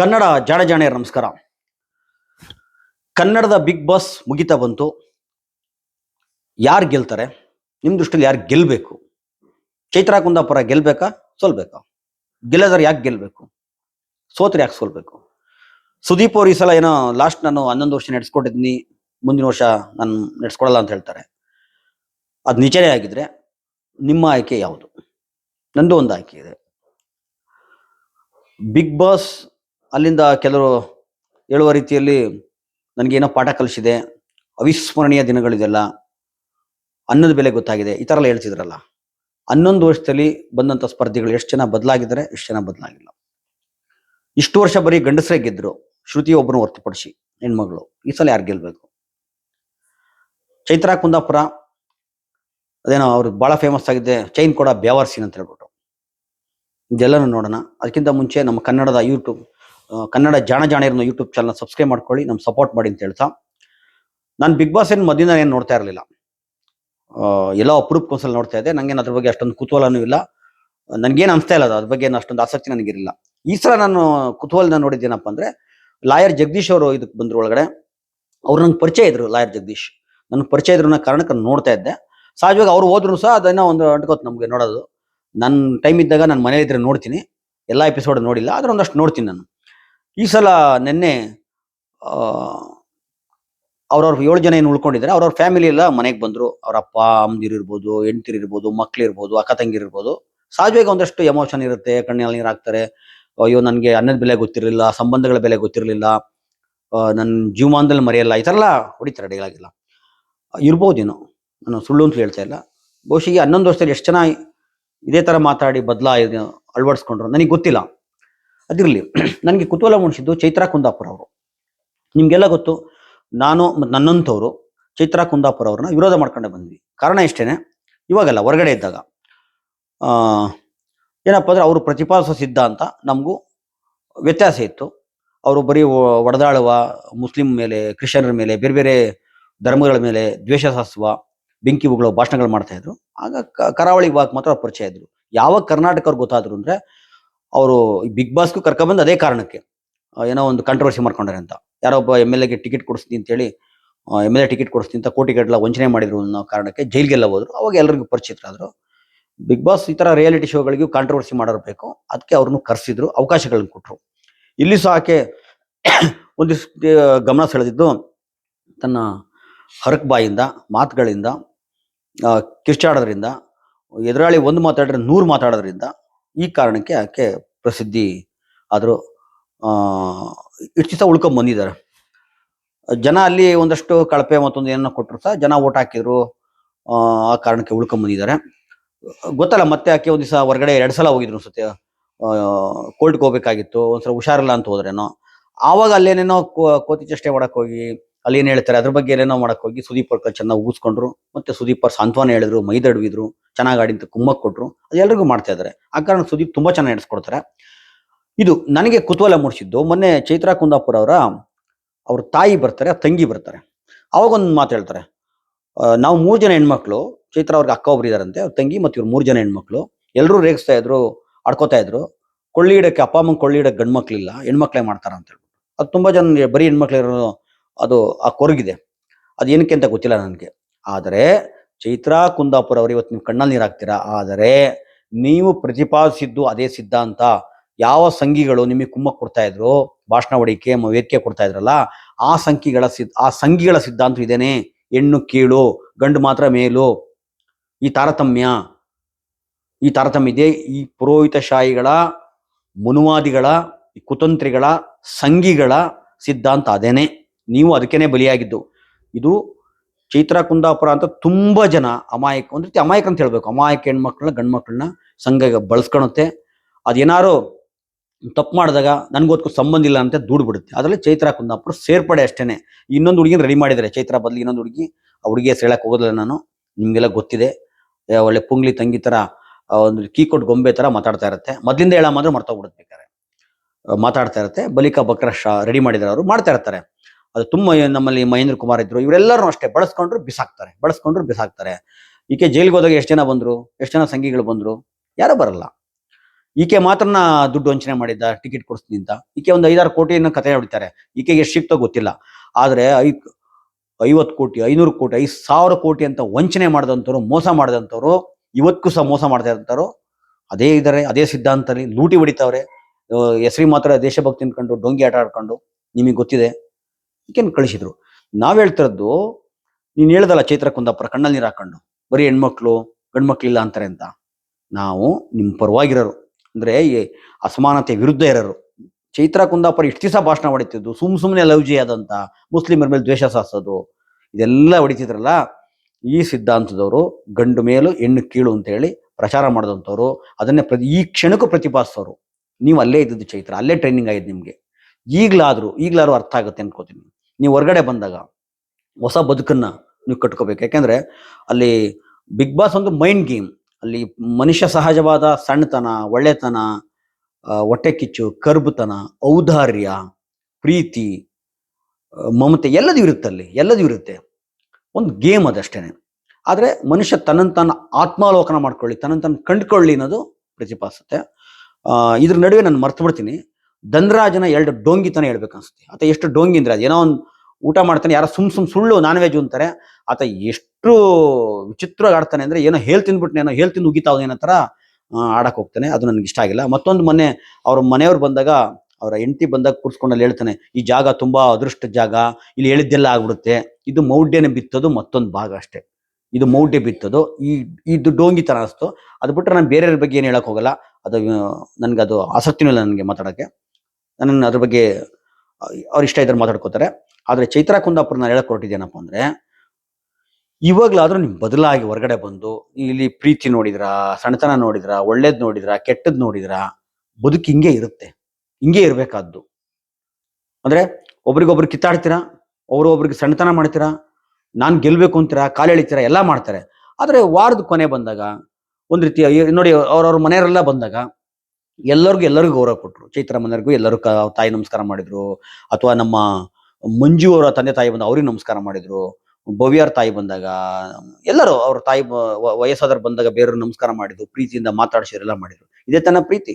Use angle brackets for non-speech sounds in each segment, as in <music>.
ಕನ್ನಡ ಜಾಣ ಜಾಣೆಯರ ನಮಸ್ಕಾರ. ಕನ್ನಡದ ಬಿಗ್ ಬಾಸ್ ಮುಗಿತಾ ಬಂತು. ಯಾರು ಗೆಲ್ತಾರೆ? ನಿಮ್ಮ ದೃಷ್ಟಿಯಲ್ಲಿ ಯಾರು ಗೆಲ್ಲಬೇಕು ಚೈತ್ರ ಕುಂದಾಪುರ ಗೆಲ್ಬೇಕಾ? ಸೋಲ್ಬೇಕಾ? ಗೆಲ್ಲದ್ರೆ ಯಾಕೆ ಗೆಲ್ಲಬೇಕು ಸೋತ್ರೆ ಯಾಕೆ ಸೋಲ್ಬೇಕು? ಸುದೀಪ್ ಅವ್ರು ಈ ಸಲ ಏನೋ ಲಾಸ್ಟ್ ನಾನು ಹನ್ನೊಂದು ವರ್ಷ ನಡೆಸ್ಕೊಟ್ಟಿದ್ದೀನಿ ಮುಂದಿನ ವರ್ಷ ನಾನು ನಡೆಸ್ಕೊಡಲ್ಲ ಅಂತ ಹೇಳ್ತಾರೆ. ಅದು ನಿಜನೇ ಆಗಿದ್ರೆ ನಿಮ್ಮ ಆಯ್ಕೆ ಯಾವುದು? ನಂದು ಒಂದು ಆಯ್ಕೆ ಇದೆ. ಬಿಗ್ ಬಾಸ್ ಅಲ್ಲಿಂದ ಕೆಲವರು ಹೇಳುವ ರೀತಿಯಲ್ಲಿ ನನಗೇನೋ ಪಾಠ ಕಲಿಸಿದೆ. ಅವಿಸ್ಮರಣೀಯ ದಿನಗಳಿದೆಲ್ಲ ಅನ್ನದ ಬೆಲೆ ಗೊತ್ತಾಗಿದೆ. ಈ ಥರ ಎಲ್ಲ ಹೇಳ್ತಿದ್ರಲ್ಲ. ಹನ್ನೊಂದು ವರ್ಷದಲ್ಲಿ ಬಂದಂಥ ಸ್ಪರ್ಧಿಗಳು ಎಷ್ಟು ಜನ ಬದಲಾಗಿದ್ದಾರೆ, ಎಷ್ಟು ಜನ ಬದಲಾಗಿಲ್ಲ. ಇಷ್ಟು ವರ್ಷ ಬರೀ ಗಂಡಸರೇ ಗೆದ್ರು. ಶ್ರುತಿ ಒಬ್ಬರು ಹೊರತುಪಡಿಸಿ ಹೆಣ್ಮಗಳು. ಈ ಸಲ ಯಾರು ಗೆಲ್ಬೇಕು? ಚೈತ್ರಾ ಕುಂದಾಪುರ. ಅದೇನೋ ಅವ್ರು ಭಾಳ ಫೇಮಸ್ ಆಗಿದೆ ಚೈನ್ ಕೂಡ ಬ್ಯಾವರ್ಸಿನ್ ಅಂತ ಹೇಳ್ಬಿಟ್ಟು. ಇದೆಲ್ಲನೂ ನೋಡೋಣ. ಅದಕ್ಕಿಂತ ಮುಂಚೆ ನಮ್ಮ ಕನ್ನಡದ ಯೂಟ್ಯೂಬ್ ಕನ್ನಡ ಜಾಣ ಜಾಣಿಯರನ್ನ ಯೂಟ್ಯೂಬ್ ಚಾನಲ್ ಸಬ್ಸ್ಕ್ರೈಬ್ ಮಾಡ್ಕೊಳ್ಳಿ ನಮ್ ಸಪೋರ್ಟ್ ಮಾಡಿ ಅಂತ ಹೇಳ್ತಾ. ನಾನು ಬಿಗ್ ಬಾಸ್ ಏನು ಮದ್ದಿನ ಏನು ನೋಡ್ತಾ ಇರಲಿಲ್ಲ. ಎಲ್ಲ ಅಪರೂಪಕ್ಕೊಂದ್ಸಲ ನೋಡ್ತಾ ಇದ್ದೆ. ನನಗೇನು ಅದ್ರ ಬಗ್ಗೆ ಅಷ್ಟೊಂದು ಕುತೂಹಲನೂ ಇಲ್ಲ. ನನಗೇನು ಅನಿಸ್ತಾ ಇಲ್ಲ ಅದು. ಅದ್ರ ಬಗ್ಗೆ ಏನು ಅಷ್ಟೊಂದು ಆಸಕ್ತಿ ನನಗಿರಲಿಲ್ಲ. ಈ ಸಲ ನಾನು ಕುತೂಹಲನ ನೋಡಿದ್ದೇನಪ್ಪ ಅಂದ್ರೆ, ಲಾಯರ್ ಜಗದೀಶ್ ಅವರು ಇದಕ್ಕೆ ಬಂದ್ರು ಒಳಗಡೆ. ಅವ್ರು ನಂಗೆ ಪರಿಚಯ ಇದ್ರು, ಲಾಯರ್ ಜಗದೀಶ್. ನನಗೆ ಪರಿಚಯ ಇದ್ರು ಅನ್ನೋ ಕಾರಣಕ್ಕೆ ನೋಡ್ತಾ ಇದ್ದೆ. ಸಹಜವಾಗಿ ಅವ್ರು ಹೋದ್ರು ಸಹ ಅದನ್ನ ಒಂದು ಅಂಟ್ಕೋತು ನಮಗೆ ನೋಡೋದು. ನನ್ನ ಟೈಮ್ ಇದ್ದಾಗ ನಾನು ಮನೇಲಿ ಇದ್ರೆ ನೋಡ್ತೀನಿ. ಎಲ್ಲ ಎಪಿಸೋಡ್ ನೋಡಿಲ್ಲ. ಆದ್ರೆ ಒಂದಷ್ಟು ನೋಡ್ತೀನಿ ನಾನು. ಈ ಸಲ ನಿನ್ನೆ ಅವ್ರವ್ರ ಏಳು ಜನ ಏನು ಉಳ್ಕೊಂಡಿದ್ದಾರೆ, ಅವ್ರವ್ರ ಫ್ಯಾಮಿಲಿ ಎಲ್ಲ ಮನೆಗೆ ಬಂದರು. ಅವ್ರ ಅಪ್ಪ ಅಮ್ಮದಿರಿರ್ಬೋದು ಇರ್ಬೋದು, ಹೆಂಡ್ತಿರು ಇರ್ಬೋದು, ಮಕ್ಳು ಇರ್ಬೋದು, ಅಕ್ಕ ತಂಗಿರ್ಬೋದು ಇರ್ಬೋದು. ಸಹಜವಾಗಿ ಒಂದಷ್ಟು ಎಮೋಷನ್ ಇರುತ್ತೆ, ಕಣ್ಣಲ್ಲಿ ನೀರು ಹಾಕ್ತಾರೆ. ಅಯ್ಯೋ, ನನಗೆ ಅನ್ನದ ಬೆಲೆ ಗೊತ್ತಿರಲಿಲ್ಲ, ಸಂಬಂಧಗಳ ಬೆಲೆ ಗೊತ್ತಿರಲಿಲ್ಲ. ನನ್ನ ಜೀವಮಾನದಲ್ಲಿ ಮರೆಯಲ್ಲ. ಈ ಥರ ಎಲ್ಲ ಹೊಡಿತಾರೆ ಡೈಲಾಗಿಲ್ಲ ಇರ್ಬೋದೇನೋ. ನಾನು ಸುಳ್ಳು ಅಂತ ಹೇಳ್ತಾ ಇಲ್ಲ. ಬಹುಶಃ ಹನ್ನೊಂದು ವರ್ಷದಲ್ಲಿ ಎಷ್ಟು ಜನ ಇದೇ ಥರ ಮಾತಾಡಿ ಬದಲಾ ಅಳವಡಿಸ್ಕೊಂಡ್ರು. ನನಗೆ ಗೊತ್ತಿಲ್ಲ. ಅದಿರಲಿ. ನನಗೆ ಕುತೂಹಲ ಮೂಡಿಸಿದ್ದು ಚೈತ್ರಾ ಕುಂದಾಪುರ ಅವರು. ನಿಮಗೆಲ್ಲ ಗೊತ್ತು, ನಾನು ಮತ್ತು ನನ್ನಂಥವ್ರು ಚೈತ್ರಾ ಕುಂದಾಪುರ ಅವ್ರನ್ನ ವಿರೋಧ ಮಾಡ್ಕೊಂಡೆ ಬಂದ್ವಿ. ಕಾರಣ ಇಷ್ಟೇ ಇವಾಗಲ್ಲ, ಹೊರಗಡೆ ಇದ್ದಾಗ. ಏನಪ್ಪ ಅಂದರೆ ಅವರು ಪ್ರತಿಪಾದಿಸೋ ಸಿದ್ಧಾಂತ ನಮಗೂ ವ್ಯತ್ಯಾಸ ಇತ್ತು. ಅವರು ಬರೀ ಒಡೆದಾಳುವ ಮುಸ್ಲಿಂ ಮೇಲೆ, ಕ್ರಿಶ್ಚಿಯನ್ರ ಮೇಲೆ, ಬೇರೆ ಬೇರೆ ಧರ್ಮಗಳ ಮೇಲೆ ದ್ವೇಷ ಸಾಸುವ, ಬೆಂಕಿ ಉಗುಳೋ ಭಾಷಣಗಳು ಮಾಡ್ತಾ ಇದ್ರು. ಆಗ ಕರಾವಳಿ ಭಾಗ ಮಾತ್ರ ಪರಿಚಯ ಇದ್ರು. ಯಾವಾಗ ಕರ್ನಾಟಕವ್ರು ಗೊತ್ತಾದ್ರು ಅಂದ್ರೆ ಅವರು ಬಿಗ್ ಬಾಸ್ಗೂ ಕರ್ಕೊಂಡ್ಬಂದು ಅದೇ ಕಾರಣಕ್ಕೆ ಏನೋ ಒಂದು ಕಾಂಟ್ರವರ್ಸಿ ಮಾಡ್ಕೊಂಡಾರೆ ಅಂತ. ಯಾರೋ ಒಬ್ಬ ಎಂ ಎಲ್ ಎಗೆ ಟಿಕೆಟ್ ಕೊಡಿಸ್ತೀನಿ ಅಂತೇಳಿ ಎಂ ಎಲ್ ಎ ಟಿಕೆಟ್ ಕೊಡಿಸ್ತೀನಿ ಅಂತ ಕೋಟಿಗಟ್ಟಲ ವಂಚನೆ ಮಾಡಿದ್ರು ಅನ್ನೋ ಕಾರಣಕ್ಕೆ ಜೈಲ್ಗೆಲ್ಲ ಹೋದ್ರು. ಅವಾಗ ಎಲ್ಲರಿಗೂ ಪರಿಚಿತರಾದರು. ಬಿಗ್ ಬಾಸ್ ಈ ಥರ ರಿಯಾಲಿಟಿ ಶೋಗಳಿಗೂ ಕಾಂಟ್ರವರ್ಸಿ ಮಾಡಿರಬೇಕು ಅದಕ್ಕೆ ಅವ್ರನ್ನು ಕರೆಸಿದ್ರು ಅವಕಾಶಗಳನ್ನು ಕೊಟ್ಟರು ಇಲ್ಲಿ ಸಹ ಆಕೆ <coughs> ಒಂದಿಷ್ಟು ಗಮನ ಸೆಳೆದಿದ್ದು ತನ್ನ ಹರಕ್ ಬಾಯಿಂದ, ಮಾತುಗಳಿಂದ ಕಿರ್ಚಾಡೋದ್ರಿಂದ, ಎದುರಾಳಿ ಒಂದು ಮಾತಾಡಿದ್ರೆ ನೂರು ಮಾತಾಡೋದ್ರಿಂದ ಈ ಕಾರಣಕ್ಕೆ ಆಕೆ ಪ್ರಸಿದ್ಧಿ ಆದರೂ ಇಷ್ಟಿಸ ಉಳ್ಕೊಂಡ್ ಬಂದಿದ್ದಾರೆ. ಜನ ಅಲ್ಲಿ ಒಂದಷ್ಟು ಕಳಪೆ ಮತ್ತೊಂದು ಏನನ್ನ ಕೊಟ್ಟರು ಸಹ ಜನ ಓಟ್ ಹಾಕಿದ್ರು, ಆ ಕಾರಣಕ್ಕೆ ಉಳ್ಕೊಂಡ್ ಬಂದಿದ್ದಾರೆ. ಗೊತ್ತಲ್ಲ, ಮತ್ತೆ ಆಕೆ ಒಂದ್ ದಿವಸ ಹೊರಗಡೆ ಎರಡು ಸಲ ಹೋಗಿದ್ರು ಅನ್ಸುತ್ತೆ. ಕೋರ್ಟ್ಗೆ ಹೋಗ್ಬೇಕಾಗಿತ್ತು, ಒಂದ್ಸಲ ಹುಷಾರಿಲ್ಲ ಅಂತ ಹೋದ್ರೇನೋ. ಆವಾಗ ಅಲ್ಲೇನೇನೋ ಕೋತಿ ಚೇಷ್ಟೆ ಮಾಡಕ್ ಹೋಗಿ ಅಲ್ಲಿ ಏನ್ ಹೇಳ್ತಾರೆ? ಅದ್ರ ಬಗ್ಗೆ ಏನೇನೋ ಮಾಡಕ್ ಹೋಗಿ ಸುದೀಪ್ ಅವ್ರ ಚೆನ್ನಾಗಿ ಉಗಿಸ್ಕೊಂಡ್ರು ಮತ್ತೆ ಸುದೀಪ್ ಅವ್ರ ಸಾಂತ್ವನ ಹೇಳಿದ್ರು ಮೈದಡ್ವಿದ್ರು ಚೆನ್ನಾಗಿ ಆಡಿದ್ದು, ಕುಮ್ಮಕ್ ಕೊಟ್ರು. ಅದು ಎಲ್ರಿಗೂ ಮಾಡ್ತಾ ಇದಾರೆ. ಆ ಕಾರಣ ಸುದೀಪ್ ತುಂಬಾ ಚೆನ್ನಾಗಿ ನಡೆಸ್ಕೊಡ್ತಾರೆ. ಇದು ನನಗೆ ಕುತೂಹಲ ಮೂಡಿಸಿದ್ದು, ಮೊನ್ನೆ ಚೈತ್ರಾ ಕುಂದಾಪುರ ಅವರ, ಅವ್ರ ತಾಯಿ ಬರ್ತಾರೆ ತಂಗಿ ಬರ್ತಾರೆ. ಅವಾಗ ಒಂದು ಮಾತು ಹೇಳ್ತಾರೆ. ನಾವು ಮೂರು ಜನ ಹೆಣ್ಮಕ್ಳು, ಚೈತ್ರ ಅವ್ರಿಗೆ ಅಕ್ಕ ಒಬ್ರು ಇದಾರಂತೆ, ಅವ್ರ ತಂಗಿ ಮತ್ತೆ ಇವ್ರು ಮೂರು ಜನ ಹೆಣ್ಮಕ್ಳು. ಎಲ್ಲರೂ ರೇಗಿಸ್ತಾ ಇದ್ರು, ಆಡ್ಕೋತಾ ಇದ್ರು. ಕೊಳ್ಳಿ ಇಡಕ್ಕೆ ಅಪ್ಪ ಅಮ್ಮಂಗೆ ಕೊಳ್ಳಿ ಇಡಕ್ಕೆ ಗಂಡ್ಮಕ್ಳಿಲ್ಲ, ಹೆಣ್ಮಕ್ಳೇ ಮಾಡ್ತಾರ ಅಂತ ಹೇಳ್ಬಿಟ್ಟು. ಅದು ತುಂಬಾ ಜನ ಬರೀ ಹೆಣ್ಮಕ್ಳಿರೋ ಅದು ಆ ಕೊರಗಿದೆ. ಅದು ಏನಕ್ಕೆ ಅಂತ ಗೊತ್ತಿಲ್ಲ ನನಗೆ. ಆದರೆ ಚೈತ್ರಾ ಕುಂದಾಪುರ ಅವರು ಇವತ್ತು ನೀವು ಕಣ್ಣಲ್ಲಿ ನೀರಾಗ್ತೀರಾ? ಆದರೆ ನೀವು ಪ್ರತಿಪಾದಿಸಿದ್ದು ಅದೇ ಸಿದ್ಧಾಂತ. ಯಾವ ಸಂಘಿಗಳು ನಿಮಗೆ ಕುಮ್ಮಕ್ ಕೊಡ್ತಾ ಇದ್ರು? ಭಾಷಣ ಹೊಡಿಕೆ ವೇದಿಕೆ ಕೊಡ್ತಾ ಇದ್ರಲ್ಲ, ಆ ಸಂಖ್ಯೆಗಳ ಸಿದ್ ಆ ಸಂಘಿಗಳ ಸಿದ್ಧಾಂತ ಇದೇನೆ. ಹೆಣ್ಣು, ಕೀಳು, ಗಂಡು ಮಾತ್ರ ಮೇಲು. ಈ ತಾರತಮ್ಯ ಈ ತಾರತಮ್ಯ ಇದೆ. ಈ ಪುರೋಹಿತಶಾಹಿಗಳ, ಮುನುವಾದಿಗಳ, ಈ ಕುತಂತ್ರಿಗಳ, ಸಂಘಿಗಳ ಸಿದ್ಧಾಂತ ಅದೇನೆ. ನೀವು ಅದಕ್ಕೇನೆ ಬಲಿಯಾಗಿದ್ದು. ಇದು ಚೈತ್ರ ಕುಂದಾಪುರ ಅಂತ ತುಂಬಾ ಜನ ಅಮಾಯಕ, ಒಂದ್ ರೀತಿ ಅಮಾಯಕ ಅಂತ ಹೇಳ್ಬೇಕು. ಅಮಾಯಕ ಹೆಣ್ಮಕ್ಳನ್ನ ಗಂಡು ಮಕ್ಕಳನ್ನ ಸಂಘ ಬಳಸ್ಕೊಳುತ್ತೆ ಅದೇನಾರು ತಪ್ಪು ಮಾಡಿದಾಗ ನನಗೋದಕ್ಕೂ ಸಂಬಂಧ ಇಲ್ಲ ಅಂತ ದೂಡ್ ಬಿಡುತ್ತೆ ಅದರಲ್ಲಿ ಚೈತ್ರ ಕುಂದಾಪುರ ಸೇರ್ಪಡೆ ಅಷ್ಟೇ ಇನ್ನೊಂದು ಹುಡುಗಿನ ರೆಡಿ ಮಾಡಿದ್ದಾರೆ. ಚೈತ್ರ ಬದಲು ಇನ್ನೊಂದು ಹುಡುಗಿ. ಆ ಹುಡುಗಿಯ ಸೆಳಕ್ಕೆ ಹೋಗೋದಿಲ್ಲ ನಾನು. ನಿಮಗೆಲ್ಲ ಗೊತ್ತಿದೆ. ಒಳ್ಳೆ ಪುಂಗ್ಲಿ ತಂಗಿ ತರ ಒಂದು ಕೀ ಕೊಟ್ಟು ಗೊಂಬೆ ತರ ಮಾತಾಡ್ತಾ ಇರುತ್ತೆ. ಮೊದ್ಲಿಂದ ಹೇಳ ಮಾತ್ರ ಬೇಕಾದ್ರೆ ಮಾತಾಡ್ತಾ ಇರುತ್ತೆ. ಬಲಿಕ ಬಕ್ರ ರೆಡಿ ಮಾಡಿದ್ದಾರೆ ಅವರು. ಮಾಡ್ತಾ ಇರ್ತಾರೆ. ಅದು ತುಂಬ ನಮ್ಮಲ್ಲಿ ಮಹೇಂದ್ರ ಕುಮಾರ್ ಇದ್ರು, ಇವರೆಲ್ಲರೂ ಅಷ್ಟೇ ಬಳಸ್ಕೊಂಡ್ರು ಬಿಸಾಕ್ತಾರೆ ಬಳಸ್ಕೊಂಡ್ರು ಬಿಸಾಕ್ತಾರೆ. ಈಕೆ ಜೈಲಿಗೆ ಹೋದಾಗ ಎಷ್ಟು ಜನ ಬಂದ್ರು, ಎಷ್ಟು ಜನ ಸಂಘಿಗಳು ಬಂದ್ರು, ಯಾರು ಬರಲ್ಲ. ಈಕೆ ಮಾತ್ರನ ದುಡ್ಡು ವಂಚನೆ ಮಾಡಿದ್ದ, ಟಿಕೆಟ್ ಕೊಡಿಸ್ತೀನಿ ಅಂತ. ಈಕೆ ಒಂದು ಐದಾರು ಕೋಟಿಯನ್ನು ಕತೆ ಹೊಡಿತಾರೆ. ಈಕೆಗೆ ಎಷ್ಟು ಸಿಕ್ತೋ ಗೊತ್ತಿಲ್ಲ. ಆದ್ರೆ ಐ, ಐವತ್ತು ಕೋಟಿ, ಐನೂರು ಕೋಟಿ, ಐದು ಸಾವಿರ ಕೋಟಿ ಅಂತ ವಂಚನೆ ಮಾಡಿದಂಥವ್ರು, ಮೋಸ ಮಾಡಿದಂಥವ್ರು, ಇವತ್ತಿಗೂ ಸಹ ಮೋಸ ಮಾಡ್ತಾ ಅದೇ ಇದ್ದಾರೆ ಅದೇ ಸಿದ್ಧಾಂತದಲ್ಲಿ ಲೂಟಿ ಹೊಡಿತಾವ್ರೆ. ಹೆಸರಿ ಮಾತ್ರ ದೇಶಭಕ್ತಿ ಅನ್ಕೊಂಡು ಡೊಂಗಿ ಆಟ ಆಡ್ಕೊಂಡು, ನಿಮಗೆ ಗೊತ್ತಿದೆ. ಈಕೆನ್ ಕಳಿಸಿದ್ರು? ನಾವ್ ಹೇಳ್ತಿರೋದು, ನೀನ್ ಹೇಳ್ದಲ್ಲ ಚೈತ್ರ ಕುಂದಾಪುರ ಕಣ್ಣಲ್ಲಿ ನೀರು ಹಾಕೊಂಡು, ಬರೀ ಹೆಣ್ಮಕ್ಳು, ಗಂಡ್ಮಕ್ಳಿಲ್ಲ ಅಂತಾರೆ ಅಂತ. ನಾವು ನಿಮ್ಮ ಪರವಾಗಿರೋರು. ಅಂದ್ರೆ ಅಸಮಾನತೆ ವಿರುದ್ಧ ಇರೋರು. ಚೈತ್ರ ಕುಂದಾಪುರ ಇಷ್ಟು ದಿವಸ ಭಾಷಣ ಹೊಡಿತಿದ್ದು, ಸುಮ್ ಸುಮ್ಮನೆ ಲವ್ಜಿ ಆದಂಥ ಮುಸ್ಲಿಮರ ಮೇಲೆ ದ್ವೇಷ ಸಾಧಿಸೋದು ಇದೆಲ್ಲ ಹೊಡಿತಿದ್ರಲ್ಲ, ಈ ಸಿದ್ಧಾಂತದವರು ಗಂಡು ಮೇಲು ಹೆಣ್ಣು ಕೀಳು ಅಂತ ಹೇಳಿ ಪ್ರಚಾರ ಮಾಡಿದಂಥವ್ರು, ಅದನ್ನೇ ಪ್ರತಿ, ಈ ಕ್ಷಣಕ್ಕೂ ಪ್ರತಿಪಾದಿಸೋರು. ನೀವು ಅಲ್ಲೇ ಇದ್ದದ್ದು ಚೈತ್ರ, ಅಲ್ಲೇ ಟ್ರೈನಿಂಗ್ ಆಗಿದೆ ನಿಮಗೆ. ಈಗಲಾದ್ರು, ಈಗಲಾದ್ರೂ ಅರ್ಥ ಆಗುತ್ತೆ ಅನ್ಕೋತೀನಿ. ನೀವು ಹೊರಗಡೆ ಬಂದಾಗ ಹೊಸ ಬದುಕನ್ನ ನೀವು ಕಟ್ಕೋಬೇಕು. ಯಾಕೆಂದ್ರೆ ಅಲ್ಲಿ ಬಿಗ್ ಬಾಸ್ ಒಂದು ಮೈಂಡ್ ಗೇಮ್ ಅಲ್ಲಿ ಮನುಷ್ಯ ಸಹಜವಾದ ಸಣ್ಣತನ, ಒಳ್ಳೆತನ ಹೊಟ್ಟೆ ಕಿಚ್ಚು, ಕರ್ಬುತನ, ಔದಾರ್ಯ, ಪ್ರೀತಿ ಮಮತೆ ಎಲ್ಲದೂ ಇರುತ್ತೆ ಅಲ್ಲಿ, ಎಲ್ಲದೂ ಇರುತ್ತೆ. ಒಂದು ಗೇಮ್ ಅದಷ್ಟೇನೆ ಆದರೆ ಮನುಷ್ಯ ತನ್ನನ್ನು ತಾನು ಆತ್ಮಾವಲೋಕನ ಮಾಡ್ಕೊಳ್ಳಿ ತನ್ನನ್ನು ತಾನು ಕಂಡುಕೊಳ್ಳಿ ಅನ್ನೋದು ಪ್ರತಿಪಾದಿಸುತ್ತೆ. ಇದ್ರ ನಡುವೆ ನಾನು ಮರ್ತು ಬಿಡ್ತೀನಿ ಧನ್ರಾಜನ ಎರಡು ಡೋಂಗಿತನ ಹೇಳ್ಬೇಕು ಅನ್ಸುತ್ತೆ. ಆತ ಎಷ್ಟು ಡೋಂಗಿ ಅಂದ್ರೆ ಅದ್ ಏನೋ ಒಂದು ಊಟ ಮಾಡ್ತಾನೆ ಯಾರೋ ಸುಮ್ ಸುಮ್ ಸುಳ್ಳು ನಾನ್ ವೆಜ್ ಅಂತಾರೆ. ಆತ ಎಷ್ಟು ವಿಚಿತ್ರವಾಗಿ ಆಡ್ತಾನೆ ಅಂದ್ರೆ ಏನೋ ಹೇಳ್ ಏನೋ ಹೇಳ್ ತಿಂದು ಉಗಿತಾವ್ ಏನೋ ತರ ಆ, ಆಡಕ್ ಹೋಗ್ತಾನೆ. ಅದು ನನಗೆ ಇಷ್ಟ ಆಗಿಲ್ಲ. ಮತ್ತೊಂದು ಮೊನ್ನೆ ಅವ್ರ ಮನೆಯವ್ರು ಬಂದಾಗ ಅವರ ಹೆಂಡತಿ ಬಂದಾಗ ಕೂರ್ಸ್ಕೊಂಡಲ್ಲಿ ಹೇಳ್ತಾನೆ ಈ ಜಾಗ ತುಂಬಾ ಅದೃಷ್ಟ ಜಾಗ ಇಲ್ಲಿ ಹೇಳಿದ್ದೆಲ್ಲ ಆಗ್ಬಿಡುತ್ತೆ. ಇದು ಮೌಢ್ಯನ ಬಿತ್ತೋದು ಮತ್ತೊಂದು ಭಾಗ ಅಷ್ಟೇ. ಇದು ಮೌಢ್ಯ ಬಿತ್ತೋದು. ಈ ಇದು ಡೋಂಗಿ ಥರ ಅನಿಸ್ತು. ಅದು ಬಿಟ್ಟರೆ ನಾನು ಬೇರೆಯವ್ರ ಬಗ್ಗೆ ಏನು ಹೇಳಕ್ ಹೋಗಲ್ಲ. ಅದು ನನ್ಗೆ ಅದು ಆಸಕ್ತಿನೂ ಇಲ್ಲ ನನಗೆ ಮಾತಾಡಕ್ಕೆ. ನನ್ನ ಅದ್ರ ಬಗ್ಗೆ, ಅವ್ರ ಇಷ್ಟ ಇದ್ರೆ ಮಾತಾಡ್ಕೋತಾರೆ. ಆದರೆ ಚೈತ್ರ ಕುಂದಾಪುರ ನಾನು ಹೇಳಕ್ ಹೊರಟಿದ್ದೇನಪ್ಪ ಅಂದ್ರೆ, ಇವಾಗ್ಲಾದ್ರೂ ನಿಮ್ ಬದಲಾಗಿ ಹೊರಗಡೆ ಬಂದು, ಇಲ್ಲಿ ಪ್ರೀತಿ ನೋಡಿದ್ರ, ಸಣ್ಣತನ ನೋಡಿದ್ರ, ಒಳ್ಳೇದ್ ನೋಡಿದ್ರ ಕೆಟ್ಟದ್ದು ನೋಡಿದ್ರ, ಬದುಕು ಹಿಂಗೆ ಇರುತ್ತೆ. ಹಿಂಗೆ ಇರ್ಬೇಕಾದ್ದು. ಅಂದ್ರೆ ಒಬ್ರಿಗೊಬ್ರು ಕಿತ್ತಾಡ್ತೀರಾ ಒಬ್ರು ಒಬ್ರಿಗೆ ಸಣ್ಣತನ ಮಾಡ್ತೀರಾ, ನಾನು ಗೆಲ್ಬೇಕು ಅಂತೀರಾ, ಕಾಲು ಎಳಿತೀರಾ, ಎಲ್ಲ ಮಾಡ್ತಾರೆ. ಆದರೆ ವಾರದ ಕೊನೆ ಬಂದಾಗ, ಒಂದು ರೀತಿ ನೋಡಿ ಅವ್ರವ್ರ ಮನೆಯವರೆಲ್ಲ ಬಂದಾಗ ಎಲ್ಲರಿಗೂ ಎಲ್ಲರಿಗೂ ಗೌರವ ಕೊಟ್ರು. ಚೈತ್ರ ಮನೆಯವ್ರಿಗೂ ಎಲ್ಲರೂ ತಾಯಿ ನಮಸ್ಕಾರ ಮಾಡಿದ್ರು. ಅಥವಾ ನಮ್ಮ ಮಂಜು ಅವರ ತಂದೆ ತಾಯಿ ಬಂದ ಅವ್ರಿಗೆ ನಮಸ್ಕಾರ ಮಾಡಿದ್ರು. ಭವ್ಯಾರ ತಾಯಿ ಬಂದಾಗ, ಎಲ್ಲರೂ ಅವ್ರ ತಾಯಿ ಬ- ವ- ವಯಸ್ಸಾದವ್ರು ಬಂದಾಗ ಬೇರೆಯವ್ರು ನಮಸ್ಕಾರ ಮಾಡಿದ್ರು. ಪ್ರೀತಿಯಿಂದ ಮಾತಾಡ್ಸಿದ್ರು, ಎಲ್ಲ ಮಾಡಿದ್ರು. ಇದೇ ತನ್ನ ಪ್ರೀತಿ.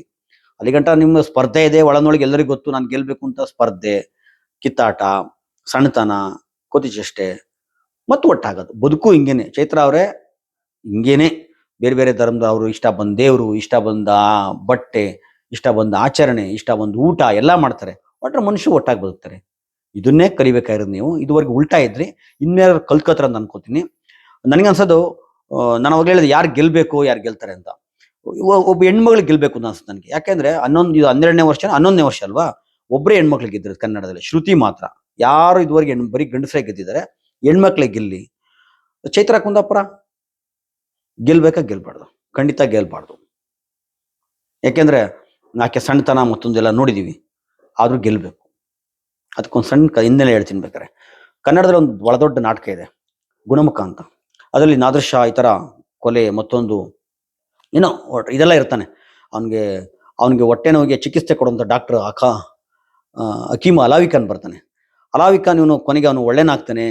ಅಲ್ಲಿಗಂಟ ನಿಮ್ಮ ಸ್ಪರ್ಧೆ ಇದೆ, ಒಳನೊಳಗೆ ಎಲ್ಲರಿಗೂ ಗೊತ್ತು, ನಾನು ಗೆಲ್ಬೇಕು ಅಂತ ಸ್ಪರ್ಧೆ, ಕಿತ್ತಾಟ, ಸಣ್ಣತನ ಕೋತಿಚೆಷ್ಟೆ ಮತ್ತು ಒಟ್ಟಾಗೋದು. ಬದುಕು ಹಿಂಗೇನೆ. ಚೈತ್ರ ಅವರೇ, ಹಿಂಗೇನೆ. ಬೇರೆ ಬೇರೆ ಧರ್ಮದ ಅವರು ಇಷ್ಟ ಬಂದ ದೇವರು, ಇಷ್ಟ ಬಂದ ಬಟ್ಟೆ, ಇಷ್ಟ ಬಂದ ಆಚರಣೆ, ಇಷ್ಟ ಬಂದ ಊಟ ಎಲ್ಲ ಮಾಡ್ತಾರೆ. ಒಟ್ರೆ ಮನುಷ್ಯ ಒಟ್ಟಾಗಿ ಬದುಕ್ತಾರೆ. ಇದನ್ನೇ ಕಲಿಬೇಕಾಗಿರೋದು ನೀವು. ಇದುವರೆಗೆ ಉಲ್ಟಾ ಇದ್ರಿ ಇನ್ಯಾರು ಕಲ್ತ್ಕೋತಾರ ಅಂತ ಅನ್ಕೋತೀನಿ. ನನಗೆ ಅನ್ಸೋದು ನಾನು ಅವಾಗ ಹೇಳಿದೆ ಯಾರು ಗೆಲ್ಬೇಕು, ಯಾರು ಗೆಲ್ತಾರೆ ಅಂತ. ಒಬ್ಬ ಹೆಣ್ಮಗಳು ಗೆಲ್ಬೇಕು ಅಂತ ಅನ್ಸುತ್ತೆ ನನಗೆ. ಯಾಕೆಂದ್ರೆ ಹನ್ನೊಂದು, ಇದು ಹನ್ನೆರಡನೇ ವರ್ಷ, ಹನ್ನೊಂದನೇ ವರ್ಷ ಅಲ್ವಾ? ಒಬ್ಬರೇ ಹೆಣ್ಮಕ್ಳಿಗೆ ಗೆದ್ದಿರೋದು ಕನ್ನಡದಲ್ಲಿ, ಶ್ರುತಿ ಮಾತ್ರ. ಯಾರು ಇದುವರೆಗೆ ಹೆಣ್, ಬರೀ ಗಂಡಸರೇ ಗೆದ್ದಿದ್ದಾರೆ ಹೆಣ್ಮಕ್ಳಿಗೆ ಗೆಲ್ಲಿ. ಚೈತ್ರ ಕುಂದಾಪುರ? ಗೆಲ್ಬೇಕಾ ಗೆಲ್ಬಾರ್ದು. ಖಂಡಿತ ಗೆಲ್ಬಾರ್ದು. ಯಾಕೆಂದ್ರೆ ಆಕೆ ಸಣ್ಣತನ ಮತ್ತೊಂದೆಲ್ಲ ನೋಡಿದೀವಿ. ಆದ್ರೂ ಗೆಲ್ಬೇಕು. ಅದಕ್ಕೊಂದು ಸಣ್ಣ ಹಿನ್ನೆಲೆ ಹೇಳ್ತೀನಿ ಬೇಕಾರೆ ಕನ್ನಡದಲ್ಲಿ ಒಂದು ಬಹಳ ದೊಡ್ಡ ನಾಟಕ ಇದೆ. ಗುಣಮುಖ ಅಂತ. ಅದರಲ್ಲಿ ನಾದೃಶ ಈ ಥರ ಕೊಲೆ ಮತ್ತೊಂದು ಏನೋ ಇದೆಲ್ಲ ಇರ್ತಾನೆ. ಅವನಿಗೆ ಅವನಿಗೆ ಹೊಟ್ಟೆ ನೋವಿಗೆ ಚಿಕಿತ್ಸೆ ಕೊಡುವಂತ ಡಾಕ್ಟರ್ ಅಖ ಅಕೀಮ ಅಲಾವಿಕಾನ್ ಬರ್ತಾನೆ. ಅಲಾವಿಕಾನ್ ಇವನು ಕೊನೆಗೆ ಅವನು ಒಳ್ಳೆನಾಗ್ತಾನೆ.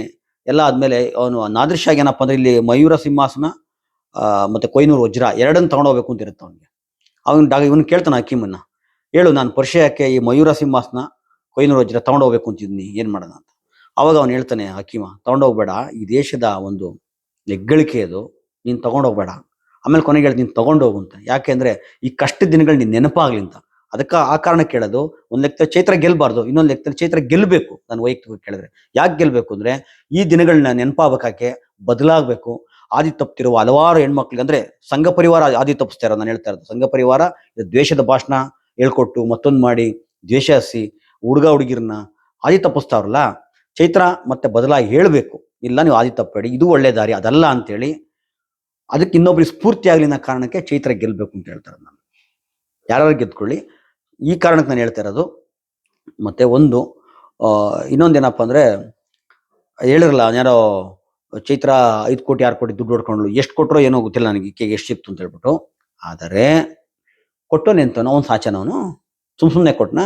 ಎಲ್ಲ ಆದಮೇಲೆ ಅವನು ನಾದೃಶ ಏನಪ್ಪ ಅಂದ್ರೆ ಇಲ್ಲಿ ಮಯೂರ ಸಿಂಹಾಸನ ಮತ್ತೆ ಕೊಯ್ನೂರು ವಜ್ರ ಎರಡನ್ನು ತಗೊಂಡೋಗ್ಬೇಕು ಅಂತ ಇರುತ್ತೆ ಅವನಿಗೆ. ಅವನು ಡಾ ಇವನು ಕೇಳ್ತಾನೆ ಹಕೀಮನ್ನ, ಹೇಳು, ನಾನು ಪರಿಷಯಕ್ಕೆ ಈ ಮಯೂರ ಸಿಂಹಾಸನ ಕೊಯ್ನೂರು ವಜ್ರ ತಗೊಂಡೋಗ್ಬೇಕು ಅಂತಿದ್ದೀನಿ ಏನು ಮಾಡೋಣ ಅಂತ. ಅವಾಗ ಅವನು ಹೇಳ್ತಾನೆ, ಹಕೀಮ ತಗೊಂಡೋಗ್ಬೇಡ ಈ ದೇಶದ ಒಂದು ಹೆಗ್ಗಳಿಕೆ ಅದು, ನೀನ್ ತಗೊಂಡೋಗ್ಬೇಡ ಆಮೇಲೆ ಕೊನೆಗೆ ಹೇಳಿ ನೀನ್ ತಗೊಂಡೋಗು ಅಂತ. ಯಾಕೆಂದ್ರೆ ಈ ಕಷ್ಟ ದಿನಗಳು ನೀನು ನೆನಪಾಗ್ಲಿ ಅಂತ. ಅದಕ್ಕೆ ಆ ಕಾರಣ ಕೇಳೋದು, ಒಂದು ಲೆಕ್ಕ ಚೈತ್ರ ಗೆಲ್ಲಬಾರ್ದು ಇನ್ನೊಂದು ಲೆಕ್ಕದಲ್ಲಿ ಚೈತ್ರ ಗೆಲ್ಬೇಕು. ನಾನು ವೈಯಕ್ತಿಕ ಕೇಳಿದ್ರೆ. ಯಾಕೆ ಗೆಲ್ಬೇಕು ಅಂದ್ರೆ, ಈ ದಿನಗಳನ್ನ ನೆನಪಾಗಬೇಕಾಕೆ ಬದಲಾಗಬೇಕು. ಆದಿ ತಪ್ತಿರುವ ಹಲವಾರು ಹೆಣ್ಮಕ್ಳಿಗೆ ಅಂದ್ರೆ ಸಂಘ ಪರಿವಾರ ಆದಿ ತಪ್ಪಿಸ್ತಾ ಇರೋದು ನಾನು ಹೇಳ್ತಾ ಇರೋದು. ಸಂಘ ಪರಿವಾರ ದ್ವೇಷದ ಭಾಷಣ ಹೇಳ್ಕೊಟ್ಟು ಮತ್ತೊಂದು ಮಾಡಿ ದ್ವೇಷ ಹಸಿ, ಹುಡುಗ ಹುಡುಗಿರನ್ನ ಆದಿ ತಪ್ಪಿಸ್ತಾವ್ರಲ್ಲ ಚೈತ್ರ ಮತ್ತೆ ಬದಲಾಗಿ ಹೇಳಬೇಕು, ಇಲ್ಲ ನೀವು ಆದಿ ತಪ್ಪಬೇಡಿ ಇದು ಒಳ್ಳೆ ದಾರಿ, ಅದಲ್ಲ ಅಂತೇಳಿ ಅದಕ್ಕೆ ಇನ್ನೊಬ್ರಿಗೆ ಸ್ಫೂರ್ತಿ ಆಗಲಿನ ಕಾರಣಕ್ಕೆ ಚೈತ್ರ ಗೆಲ್ಬೇಕು ಅಂತ ಹೇಳ್ತಾರೆ ನಾನು. ಯಾರು ಗೆದ್ಕೊಳ್ಳಿ? ಈ ಕಾರಣಕ್ಕೆ ನಾನು ಹೇಳ್ತಾ ಇರೋದು, ಮತ್ತೆ ಒಂದು ಇನ್ನೊಂದು ಇನ್ನೊಂದೇನಪ್ಪ ಅಂದ್ರೆ ಹೇಳಿರಲ್ಲ ಯಾರೋ ಚೈತ್ರ ಐದು ಕೋಟಿ, ಆರು ಕೋಟಿ ದುಡ್ಡು ಹೊಡ್ಕೊಂಡ್ಲು ಎಷ್ಟು ಕೊಟ್ಟರೋ ಏನೋ ಗೊತ್ತಿಲ್ಲ ನನಗೆ ಈಕೆಗೆ ಎಷ್ಟು ಸಿಕ್ತು ಅಂತ ಹೇಳ್ಬಿಟ್ಟು. ಆದರೆ ಕೊಟ್ಟು ನಿಂತವನು ಅವ್ನು ಸಾಚನವನು ಸುಮ್ ಸುಮ್ಮನೆ ಕೊಟ್ಟನ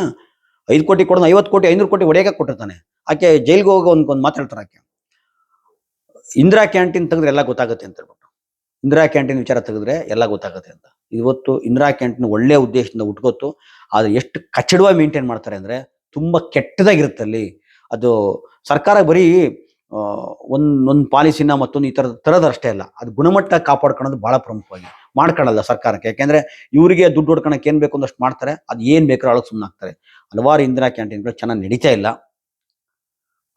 ಐದು ಕೋಟಿ ಕೊಡೋನು ಐವತ್ತು ಕೋಟಿ, ಐನೂರು ಕೋಟಿ ಹೊಡೆಯಕ್ಕೆ ಕೊಟ್ಟಿರ್ತಾನೆ. ಆಕೆ ಜೈಲ್ಗೆ ಹೋಗೋ ಒಂದು ಒಂದು ಮಾತಾಡ್ತಾರೆ ಆಕೆ. ಇಂದಿರಾ ಕ್ಯಾಂಟೀನ್ ತೆಗೆದ್ರೆ ಎಲ್ಲ ಗೊತ್ತಾಗುತ್ತೆ ಅಂತ ಹೇಳ್ಬಿಟ್ಟು. ಇಂದಿರಾ ಕ್ಯಾಂಟೀನ್ ವಿಚಾರ ತೆಗೆದ್ರೆ ಎಲ್ಲ ಗೊತ್ತಾಗುತ್ತೆ ಅಂತ. ಇವತ್ತು ಇಂದಿರಾ ಕ್ಯಾಂಟೀನ್ ಒಳ್ಳೆ ಉದ್ದೇಶದಿಂದ ಉಟ್ಕೊತ್ತು. ಆದ್ರೆ ಎಷ್ಟು ಕಚ್ಚಡವಾಗಿ ಮೇಂಟೈನ್ ಮಾಡ್ತಾರೆ ಅಂದ್ರೆ ತುಂಬಾ ಕೆಟ್ಟದಾಗಿರುತ್ತೆ ಅಲ್ಲಿ. ಅದು ಸರ್ಕಾರ ಬರೀ ಆ, ಒಂದ್ ಒಂದ್ ಪಾಲಿಸಿನ ಮತ್ತೊಂದು ಈ ಥರದ ಅಷ್ಟೇ ಅಲ್ಲ. ಅದು ಗುಣಮಟ್ಟ ಕಾಪಾಡ್ಕೊಳ್ಳೋದು ಬಹಳ ಪ್ರಮುಖವಾಗಿ. ಮಾಡ್ಕೊಳ್ಳಲ್ಲ ಸರ್ಕಾರಕ್ಕೆ. ಯಾಕೆಂದ್ರೆ ಇವರಿಗೆ ದುಡ್ಡು ಹೊಡ್ಕೊಳಕ್ಕೆ ಏನು ಬೇಕು ಅಂದಷ್ಟು ಮಾಡ್ತಾರೆ. ಅದು ಏನು ಬೇಕಾದ್ರೂ ಒಳಗೆ ಸುಮ್ಮನೆ ಆಗ್ತಾರೆ. ಹಲವಾರು ಇಂದಿರಾ ಕ್ಯಾಂಟೀನ್ಗಳು ಚೆನ್ನಾಗಿ ನಡೀತಾ ಇಲ್ಲ.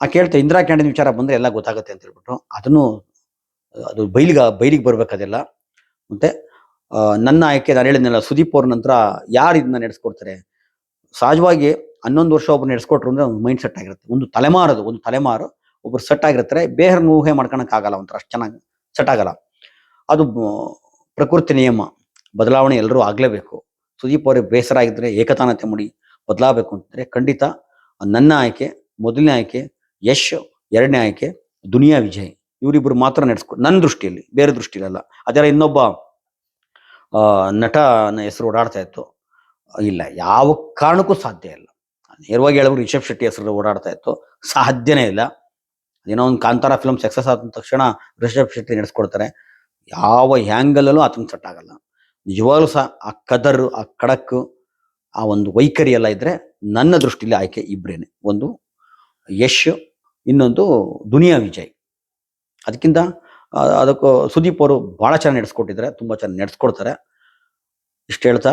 ಆ ಕೇಳ್ತಾ ಇಂದಿರಾ ಕ್ಯಾಂಟೀನ್ ವಿಚಾರ ಬಂದ್ರೆ ಎಲ್ಲ ಗೊತ್ತಾಗುತ್ತೆ ಅಂತ ಹೇಳ್ಬಿಟ್ಟು ಅದನ್ನು ಅದು ಬೈಲಿಗೆ ಬೈಲಿಗೆ ಬರ್ಬೇಕದೆಲ್ಲ ಮತ್ತೆ ನನ್ನ ಆಯ್ಕೆ ನಾನು ಹೇಳಿದ್ನಲ್ಲ ಸುದೀಪ್ ಅವ್ರ ನಂತರ ಯಾರು ಇದನ್ನ ನಡೆಸ್ಕೊಡ್ತಾರೆ? ಸಹಜವಾಗಿ ಹನ್ನೊಂದು ವರ್ಷ ಒಬ್ಬರು ನಡೆಸ್ಕೊಟ್ರು ಅಂದ್ರೆ ಒಂದು ಮೈಂಡ್ ಸೆಟ್ ಆಗಿರುತ್ತೆ. ಒಂದು ತಲೆಮಾರದು ಒಂದು ತಲೆಮಾರು ಒಬ್ರು ಸೆಟ್ ಆಗಿರ್ತಾರೆ ಬೇರೆ ಊಹೆ ಆಗಲ್ಲ ಒಂಥರ ಅಷ್ಟು ಚೆನ್ನಾಗಿ ಸೆಟ್ ಆಗಲ್ಲ. ಅದು ಪ್ರಕೃತಿ ನಿಯಮ. ಬದಲಾವಣೆ ಎಲ್ಲರೂ ಆಗಲೇಬೇಕು. ಸುದೀಪ್ ಅವ್ರಿಗೆ ಬೇಸರ ಆಗಿದ್ರೆ ಏಕತಾನತೆ ಮುಡಿ ಬದಲಾಗಬೇಕು ಅಂತಂದ್ರೆ ಖಂಡಿತ ನನ್ನ ಆಯ್ಕೆ, ಮೊದಲನೇ ಆಯ್ಕೆ, ಯಶ್, ಎರಡನೇ ಆಯ್ಕೆ, ದುನಿಯಾ ವಿಜಯ್. ಇವರಿಬ್ಬರು ಮಾತ್ರ ನಡೆಸ್ಕೊ ನನ್ನ ದೃಷ್ಟಿಯಲ್ಲಿ, ಬೇರೆ ದೃಷ್ಟಿಯಲ್ಲ ಅದರ ಇನ್ನೊಬ್ಬ ನಟನ ಹೆಸರು ಓಡಾಡ್ತಾ ಇತ್ತು. ಇಲ್ಲ, ಯಾವ ಕಾರಣಕ್ಕೂ ಸಾಧ್ಯ ಇಲ್ಲ. ನೇರವಾಗಿ ಹೇಳಿದ್ರು ರಿಷಬ್ ಶೆಟ್ಟಿ ಹೆಸರು ಓಡಾಡ್ತಾ ಇತ್ತು. ಸಾಧ್ಯನೇ ಇಲ್ಲ. ಏನೋ ಒಂದು ಕಾಂತಾರ ಫಿಲಮ್ ಸಕ್ಸಸ್ ಆದ ತಕ್ಷಣ ರಿಷಬ್ ಶೆಟ್ಟಿ ನಡೆಸ್ಕೊಡ್ತಾರೆ. ಯಾವ ಹ್ಯಾಂಗಲಲ್ಲೂ ಆತನ ಸೆಟ್ ಆಗಲ್ಲ. ನಿಜವಾಗ್ಲೂ ಸಹ ಆ ಕದರ್, ಆ ಖಡಕ್, ಆ ಒಂದು ವೈಖರಿ ಎಲ್ಲ ಇದ್ರೆ ನನ್ನ ದೃಷ್ಟಿಲಿ ಆಯ್ಕೆ ಇಬ್ರೇನೆ. ಒಂದು ಯಶ್, ಇನ್ನೊಂದು ದುನಿಯಾ ವಿಜಯ್. ಅದಕ್ಕಿಂತ ಅದಕ್ಕೂ ಸುದೀಪ್ ಅವರು ಬಹಳ ಚೆನ್ನಾಗಿ ನಡೆಸ್ಕೊಟ್ಟಿದ್ದಾರೆ, ತುಂಬಾ ಚೆನ್ನಾಗಿ ನಡೆಸ್ಕೊಡ್ತಾರೆ. ಇಷ್ಟು ಹೇಳ್ತಾ,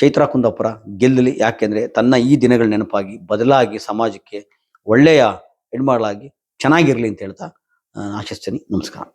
ಚೈತ್ರ ಕುಂದಾಪುರ ಗೆಲ್ಲಲಿ ಯಾಕೆಂದ್ರೆ ತನ್ನ ಈ ದಿನಗಳ ನೆನಪಾಗಿ ಬದಲಾಗಿ ಸಮಾಜಕ್ಕೆ ಒಳ್ಳೆಯ ಹೆಣ್ಮಗಳಾಗಿ ಚೆನ್ನಾಗಿರ್ಲಿ ಅಂತ ಹೇಳ್ತಾ ಆಶಿಸ್ತೀನಿ. ನಮಸ್ಕಾರ.